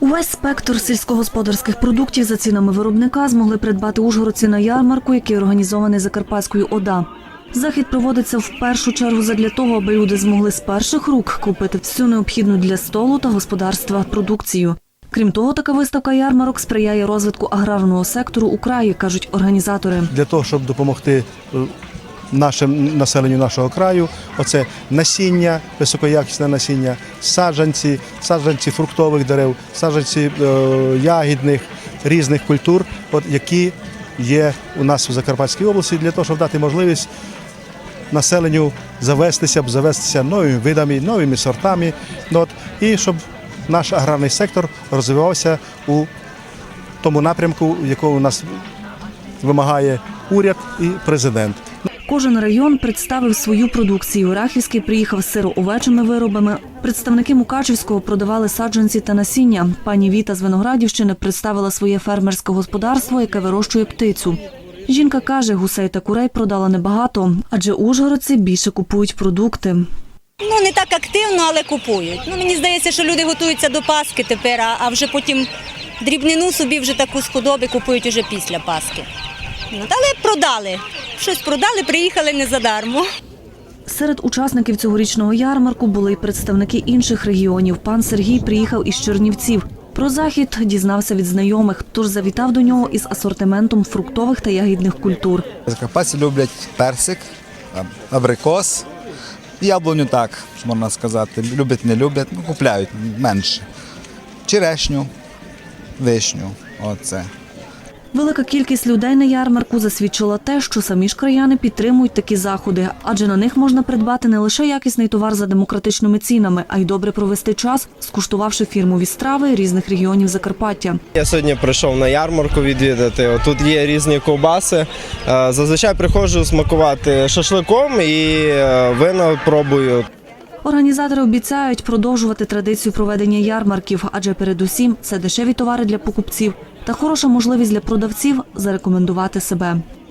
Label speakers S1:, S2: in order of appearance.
S1: Увесь спектр сільськогосподарських продуктів за цінами виробника змогли придбати ужгородці на ярмарку, який організований Закарпатською ОДА. Захід проводиться в першу чергу задля того, аби люди змогли з перших рук купити всю необхідну для столу та господарства продукцію. Крім того, така виставка ярмарок сприяє розвитку аграрного сектору у краї, кажуть організатори.
S2: для того, щоб допомогти е, нашим населенню нашого краю. Оце насіння, високоякісне насіння, саджанці, саджанці фруктових дерев, саджанці е, ягідних різних культур, от, які є у нас в Закарпатській області, для того, щоб дати можливість населенню завестися, завестися новими видами, новими сортами. Ну, От, і щоб наш аграрний сектор розвивався у тому напрямку, якого у нас вимагає уряд і президент.
S1: Кожен район представив свою продукцію. Рахівський приїхав з сиро-овечими виробами. Представники Мукачівського продавали саджанці та насіння. Пані Віта з Виноградівщини представила своє фермерське господарство, яке вирощує птицю. Жінка каже, гусей та курей продала небагато, адже ужгородці більше купують продукти.
S3: Ну не так активно, але купують. Ну мені здається, що люди готуються до Пасхи тепер, а, вже потім дрібнину собі вже таку з купують уже після Пасхи. Але продали. Щось продали, приїхали не задармо.
S1: Серед учасників цьогорічного ярмарку були й представники інших регіонів. Пан Сергій приїхав із Чернівців. Про захід дізнався від знайомих, тож завітав до нього із асортиментом фруктових та ягідних культур.
S4: Закарпатці люблять персик, абрикос, яблуню так, можна сказати. Люблять, не люблять, ну, купляють менше. Черешню, вишню. Оце.
S1: Велика кількість людей на ярмарку засвідчила те, що самі ж краяни підтримують такі заходи, адже на них можна придбати не лише якісний товар за демократичними цінами, а й добре провести час, скуштувавши фірмові страви різних регіонів Закарпаття.
S5: Я сьогодні прийшов на ярмарку відвідати. Тут є різні ковбаси. Е, Зазвичай приходжу смакувати шашликом і е, вина пробую.
S1: Організатори обіцяють продовжувати традицію проведення ярмарків, адже передусім це дешеві товари для покупців та хороша можливість для продавців зарекомендувати себе.